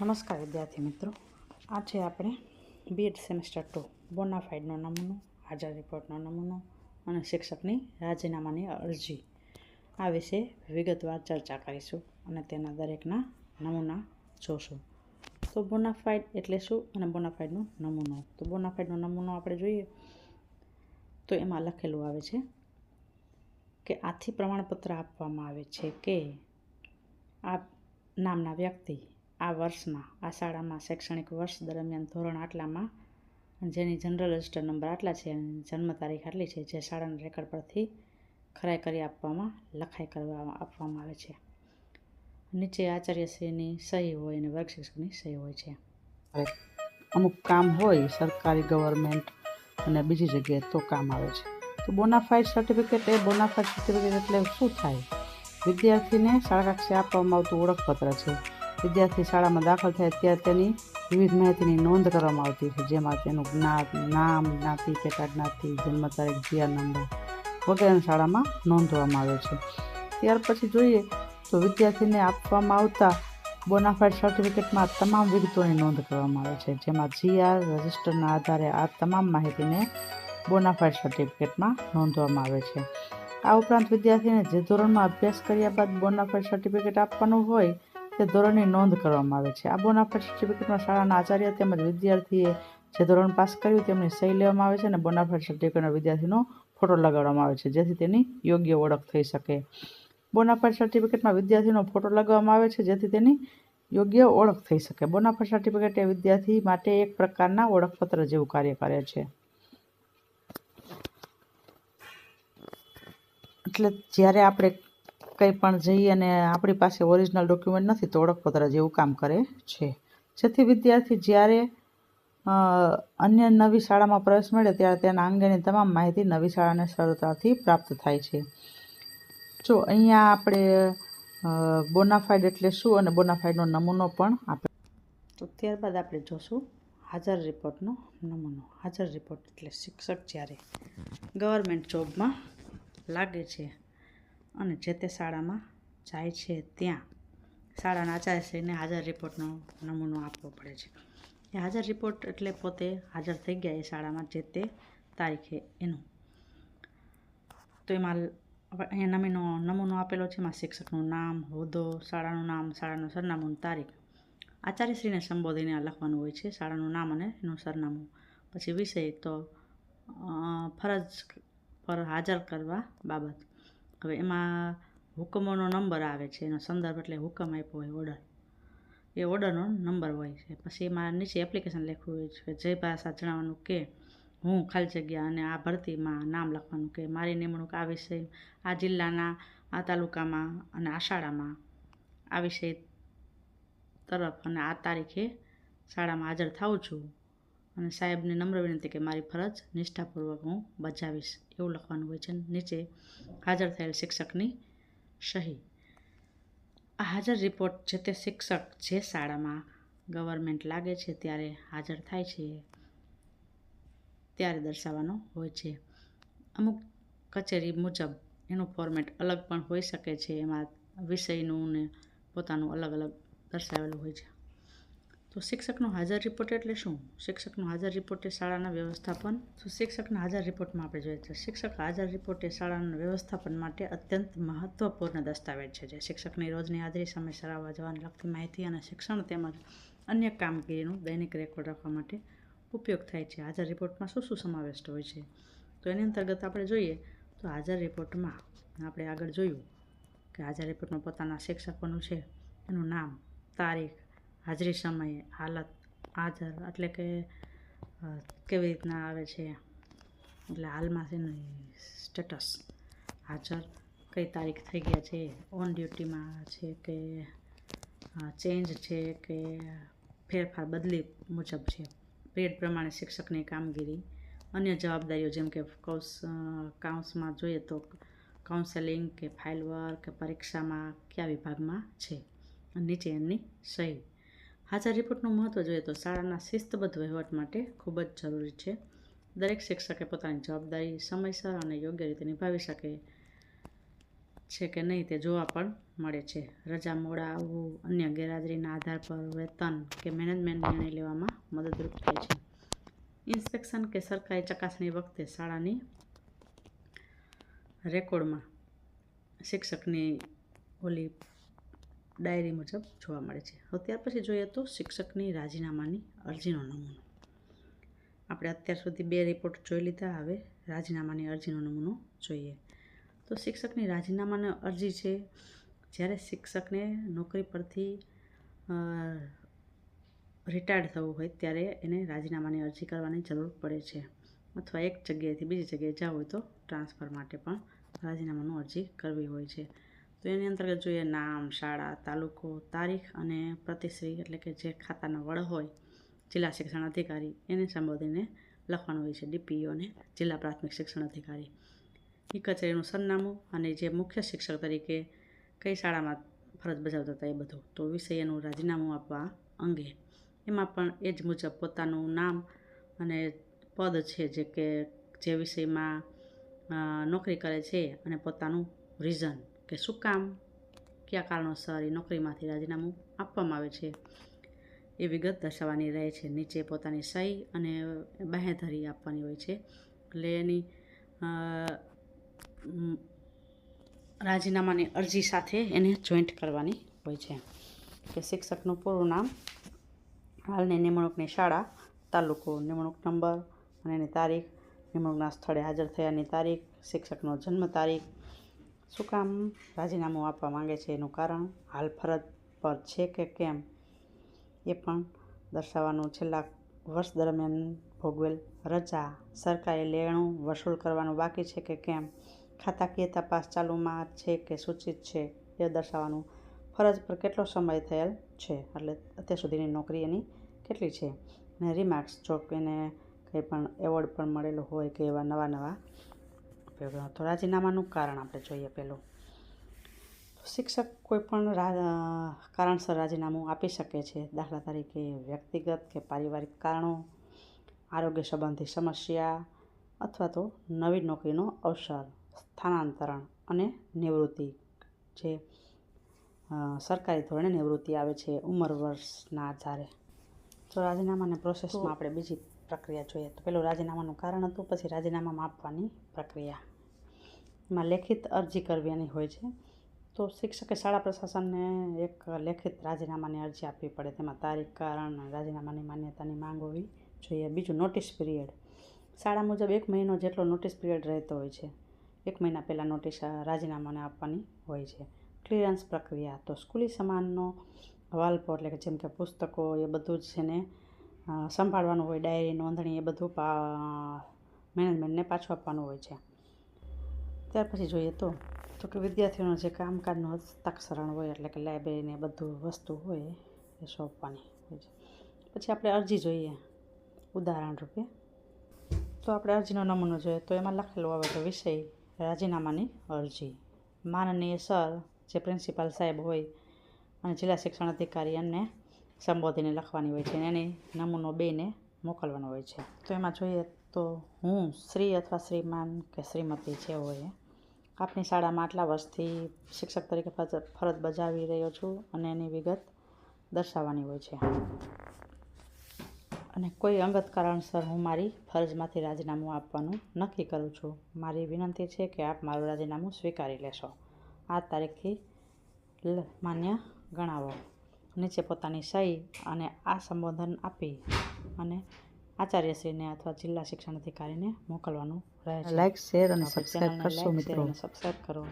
નમસ્કાર વિદ્યાર્થી મિત્રો. આ છે આપણે બીએડ સેમેસ્ટર ટુ બોનાફાઇડનો નમૂનો હાજર રિપોર્ટનો નમૂનો અને શિક્ષકની રાજીનામાની અરજી. આ વિશે વિગતવાર ચર્ચા કરીશું અને તેના દરેકના નમૂના જોશું. તો બોનાફાઇડ એટલે શું અને બોનાફાઇડનો નમૂનો? તો બોનાફાઇડનો નમૂનો આપણે જોઈએ. તો એમાં લખેલું આવે છે કે આથી પ્રમાણપત્ર આપવામાં આવે છે કે આ નામના વ્યક્તિ આ વર્ષમાં, આ શાળામાં શૈક્ષણિક વર્ષ દરમિયાન ધોરણ આટલામાં, જેની જનરલ રજિસ્ટર નંબર આટલા છે અને જન્મ તારીખ આટલી છે, જે શાળાના રેકર્ડ પરથી ખરાઈ કરી આપવામાં, લખાઈ કરવા આપવામાં આવે છે. નીચે આચાર્યશ્રીની સહી હોય અને વર્ગ શિક્ષકની સહી હોય છે. અમુક કામ હોય, સરકારી ગવર્મેન્ટ અને બીજી જગ્યાએ તો કામ આવે છે. તો બોનાફાઇડ સર્ટિફિકેટ એ બોનાફાઇડ સર્ટિફિકેટ એટલે શું થાય? વિદ્યાર્થીને શાળા કક્ષાએ આપવામાં આવતું ઓળખપત્ર છે. વિદ્યાર્થી શાળામાં દાખલ થાય ત્યારે તેની વિવિધ માહિતીની નોંધ કરવામાં આવતી છે, જેમાં તેનું જ્ઞાત નામ, જ્ઞાતિ પેટા જ્ઞાતિ, જન્મ તારીખ જીઆર નંબર વગેરે શાળામાં નોંધવામાં આવે છે. ત્યાર પછી જોઈએ તો વિદ્યાર્થીને આપવામાં આવતા બોનાફાઇડ સર્ટિફિકેટમાં તમામ વિગતોની નોંધ કરવામાં આવે છે, જેમાં જીઆર રજિસ્ટરના આધારે આ તમામ માહિતીને બોનાફાઇડ સર્ટિફિકેટમાં નોંધવામાં આવે છે. આ ઉપરાંત વિદ્યાર્થીને જે ધોરણમાં અભ્યાસ કર્યા બાદ બોનાફાઇડ સર્ટિફિકેટ આપવાનું હોય તે ધોરણની નોંધ કરવામાં આવે છે. આ બોનાફાઇડ સર્ટિફિકેટમાં શાળાના આચાર્ય તેમજ વિદ્યાર્થીએ જે ધોરણ પાસ કર્યું તેમની સહી લેવામાં આવે છે અને બોનાફાઇડ સર્ટિફિકેટના વિદ્યાર્થીનો ફોટો લગાડવામાં આવે છે, જેથી તેની યોગ્ય ઓળખ થઈ શકે. બોનાફાઇડ સર્ટિફિકેટમાં વિદ્યાર્થીનો ફોટો લગાવવામાં આવે છે, જેથી તેની યોગ્ય ઓળખ થઈ શકે. બોનાફાઇડ સર્ટિફિકેટ એ વિદ્યાર્થી માટે એક પ્રકારના ઓળખપત્ર જેવું કાર્ય કરે છે. એટલે જ્યારે આપણે કંઈ પણ જઈએ અને આપણી પાસે ઓરિજિનલ ડોક્યુમેન્ટ નથી તો ઓળખપત્ર જેવું કામ કરે છે. જેથી વિદ્યાર્થી જ્યારે અન્ય નવી શાળામાં પ્રવેશ મળે ત્યારે તેના અંગેની તમામ માહિતી નવી શાળાને સરળતાથી પ્રાપ્ત થાય છે. જો અહીંયા આપણે બોનાફાઈડ એટલે શું અને બોનાફાઇડનો નમૂનો પણ આપણે તો ત્યારબાદ આપણે જોશું હાજર રિપોર્ટનો નમૂનો. હાજર રિપોર્ટ એટલે શિક્ષક જ્યારે ગવર્મેન્ટ જોબમાં લાગે છે અને જે તે શાળામાં જાય છે ત્યાં શાળાના આચાર્યશ્રીને હાજર રિપોર્ટનો નમૂનો આપવો પડે છે. એ હાજર રિપોર્ટ એટલે પોતે હાજર થઈ ગયા એ શાળામાં જે તે તારીખે એનું. તો એમાં અહીંયા નમીનો નમૂનો આપેલો છે, એમાં શિક્ષકનું નામ, હોદ્દો, શાળાનું નામ, શાળાનું સરનામું તારીખ. આચાર્યશ્રીને સંબોધીને લખવાનું હોય છે, શાળાનું નામ અને એનું સરનામું. પછી વિષય તો ફરજ પર હાજર કરવા બાબત. હવે એમાં હુકમોનો નંબર આવે છે, એનો સંદર્ભ એટલે હુકમ આપ્યો હોય ઓર્ડર એ ઓર્ડરનો નંબર હોય છે. પછી એમાં નીચે એપ્લિકેશન લખ્યું હોય છે જય ભાષા જણાવવાનું કે હું ખાલી જગ્યા અને આ ભરતીમાં નામ લખવાનું કે મારી નિમણૂક આ વિષય, આ જિલ્લાના, આ તાલુકામાં અને આ શાળામાં આ વિષય તરફ અને આ તારીખે શાળામાં હાજર થાઉં છું. અને સાહેબને નમ્ર વિનંતી કે મારી ફરજ નિષ્ઠાપૂર્વક હું બજાવીશ. એવું લખવાનું હોય છે નીચે હાજર થયેલ શિક્ષકની સહી. આ હાજર રિપોર્ટ જે તે શિક્ષક જે શાળામાં ગવર્મેન્ટ લાગે છે ત્યારે હાજર થાય છે, ત્યારે દર્શાવવાનો હોય છે. અમુક કચેરી મુજબ એનું ફોર્મેટ અલગ પણ હોઈ શકે છે. એમાં વિષયનું ને પોતાનું અલગ અલગ દર્શાવેલું હોય છે. તો શિક્ષકનો હાજર રિપોર્ટ એટલે શું? શિક્ષકનો હાજર રિપોર્ટ એ શાળાના વ્યવસ્થાપન. તો શિક્ષકના હાજર રિપોર્ટમાં આપણે જોઈએ છીએ શિક્ષક હાજર રિપોર્ટ એ શાળાના વ્યવસ્થાપન માટે અત્યંત મહત્વપૂર્ણ દસ્તાવેજ છે જે શિક્ષકની રોજની હાજરી સામે સરાવવા, જવાની લગતી માહિતી અને શિક્ષણ તેમજ અન્ય કામગીરીનું દૈનિક રેકોર્ડ રાખવા માટે ઉપયોગ થાય છે. હાજર રિપોર્ટમાં શું શું સમાવિષ્ટ હોય છે? તો એની અંતર્ગત આપણે જોઈએ તો હાજર રિપોર્ટમાં આપણે આગળ જોયું કે હાજર રિપોર્ટમાં પોતાના શિક્ષકોનું છે, એનું નામ, તારીખ હાજરી સમયે હાલત હાજર, એટલે કે કેવી રીતના આવે છે? એટલે હાલમાં છે ને સ્ટેટસ હાજર. કઈ તારીખ થઈ ગયા છે? ઓન ડ્યુટીમાં છે કે ચેન્જ છે કે ફેરફાર બદલી મુજબ છે? પેડ પ્રમાણે શિક્ષકની કામગીરી. અન્ય જવાબદારીઓ જેમ કે કૌશ કાઉન્સમાં જોઈએ તો કાઉન્સેલિંગ કે ફાઇલ વર્ક કે પરીક્ષામાં કયા વિભાગમાં છે? નીચે એમની સહી. હાજર રિપોર્ટનું મહત્ત્વ જોઈએ તો શાળાના શિસ્તબદ્ધ વહીવટ માટે ખૂબ જ જરૂરી છે. દરેક શિક્ષકે પોતાની જવાબદારી સમયસર અને યોગ્ય રીતે નિભાવી શકે છે કે નહીં તે જોવા પણ મળે છે. રજા મોડા આવવું અન્ય ગેરહાજરીના આધાર પર વેતન કે મેનેજમેન્ટ નિર્ણય લેવામાં મદદરૂપ થાય છે. ઇન્સ્પેક્શન કે સરકારી ચકાસણી વખતે શાળાની રેકોર્ડમાં શિક્ષકની ઓલી ડાયરી મુજબ જોવા મળે છે. હવે ત્યાર પછી જોઈએ તો શિક્ષકની રાજીનામાની અરજીનો નમૂનો. આપણે અત્યાર સુધી બે રિપોર્ટ જોઈ લીધા, હવે રાજીનામાની અરજીનો નમૂનો જોઈએ. તો શિક્ષકની રાજીનામાની અરજી છે, જ્યારે શિક્ષકને નોકરી પરથી રિટાયર્ડ થવું હોય, ત્યારે એને રાજીનામાની અરજી કરવાની જરૂર પડે છે. અથવા એક જગ્યાએથી બીજી જગ્યાએ જવું હોય તો ટ્રાન્સફર માટે પણ રાજીનામાનું અરજી કરવી હોય છે. તો એની અંતર્ગત જોઈએ નામ, શાળા, તાલુકો, તારીખ અને પ્રતિશ્રી એટલે કે જે ખાતાના વડ હોય, જિલ્લા શિક્ષણ અધિકારી, એને સંબોધીને લખવાનું હોય છે. ડીપીઓને જિલ્લા પ્રાથમિક શિક્ષણ અધિકારી. એ કચેરીનું સરનામું અને જે મુખ્ય શિક્ષક તરીકે કઈ શાળામાં ફરજ બજાવતા હતા એ બધું. તો વિષયનું રાજીનામું આપવા અંગે. એમાં પણ એ જ મુજબ પોતાનું નામ અને પદ છે જે કે જે વિષયમાં નોકરી કરે છે અને પોતાનું રીઝન કે શું કામ? કયા કારણોસર એ નોકરીમાંથી રાજીનામું આપવામાં આવે છે? એ વિગત દર્શાવવાની રહે છે. નીચે પોતાની સહી અને બાહેધરી આપવાની હોય છે. એટલે એની રાજીનામાની અરજી સાથે એને જોઈન્ટ કરવાની હોય છે. કે શિક્ષકનું પૂરું નામ, હાલની નિમણૂકની શાળા, તાલુકો નિમણૂક નંબર અને એની તારીખ, નિમણૂકના સ્થળે હાજર થયાની તારીખ, શિક્ષકનો જન્મ તારીખ શું કામ રાજીનામું આપવા માંગે છે એનું કારણ? હાલ ફરજ પર છે કે કેમ? એ પણ દર્શાવવાનું છેલ્લા વર્ષ દરમિયાન ભોગવેલ રજા સરકારે લેણું વસૂલ કરવાનું બાકી છે કે કેમ? ખાતાકીય તપાસ ચાલુમાં છે કે સૂચિત છે? એ દર્શાવવાનું ફરજ પર કેટલો સમય થયેલ છે? એટલે અત્યાર સુધીની નોકરી એની કેટલી છે? અને રિમાર્ક્સ જો એને કંઈ પણ એવોર્ડ પણ મળેલો હોય કે એવા નવા નવા ઉપયોગો તો રાજીનામાનું કારણ આપણે જોઈએ પહેલું શિક્ષક કોઈપણ કારણસર રાજીનામું આપી શકે છે. દાખલા તરીકે વ્યક્તિગત કે પારિવારિક કારણો આરોગ્ય સંબંધી સમસ્યા અથવા તો નવી નોકરીનો અવસર સ્થાનાંતરણ અને નિવૃત્તિ જે સરકારી ધોરણે નિવૃત્તિ આવે છે ઉંમર વર્ષના આધારે. તો રાજીનામાની પ્રોસેસમાં આપણે બીજી પ્રક્રિયા જોઈએ. તો પેલું રાજીનામાનું કારણ હતું, પછી રાજીનામામાં આપવાની પ્રક્રિયા. એમાં લેખિત અરજી કરવાની હોય છે. તો શિક્ષકે શાળા પ્રશાસનને એક લેખિત રાજીનામાની અરજી આપવી પડે. તેમાં તારીખ, કારણ, રાજીનામાની માન્યતાની માંગ હોવી જોઈએ. બીજું નોટિસ પીરિયડ શાળા મુજબ એક મહિનો જેટલો નોટિસ પીરિયડ રહેતો હોય છે. એક મહિના પહેલાં નોટિસ રાજીનામાને આપવાની હોય છે. ક્લિયરન્સ પ્રક્રિયા. તો સ્કૂલી સમાનનો હવાલપો એટલે કે જેમ કે પુસ્તકો એ બધું જ છે ને સંભાળવાનું હોય ડાયરી નોંધણી એ બધું પા મેનેજમેન્ટને પાછું આપવાનું હોય છે. ત્યાર પછી જોઈએ તો તો કે વિદ્યાર્થીઓનું જે કામકાજનું હસ્તાક્ષરણ હોય, એટલે કે લાઇબ્રેરીને બધું વસ્તુ હોય, એ સોંપવાની હોય છે. પછી આપણે અરજી જોઈએ, ઉદાહરણ રૂપે. તો આપણે અરજીનો નમૂનો જોઈએ, તો એમાં લખેલું આવે તો વિષય રાજીનામાની અરજી. માનનીય સર, જે પ્રિન્સિપાલ સાહેબ હોય, અને જિલ્લા શિક્ષણ અધિકારી એમને સંબોધીને લખવાની હોય છે અને નમૂનો બેને મોકલવાનો હોય છે. તો એમાં જોઈએ તો હું શ્રી અથવા શ્રીમાન કે શ્રીમતી જે હોય, આપની શાળામાં આટલા વર્ષથી શિક્ષક તરીકે ફરજ બજાવી રહ્યો છું અને એની વિગત દર્શાવવાની હોય છે. અને કોઈ અંગત કારણસર હું મારી ફરજમાંથી રાજીનામું આપવાનું નક્કી કરું છું. મારી વિનંતી છે કે આપ મારું રાજીનામું સ્વીકારી લેશો. આ તારીખથી માન્ય ગણાવો. નીચે પોતાની સહી અને આ સંબોધન આપી અને આચાર્યશ્રીને અથવા જિલ્લા શિક્ષણ અધિકારીને મોકલવાનું રહે છે. લાઈક શેર અને સબસ્ક્રાઈબ કરશો મિત્રો. સબસ્ક્રાઈબ કરો.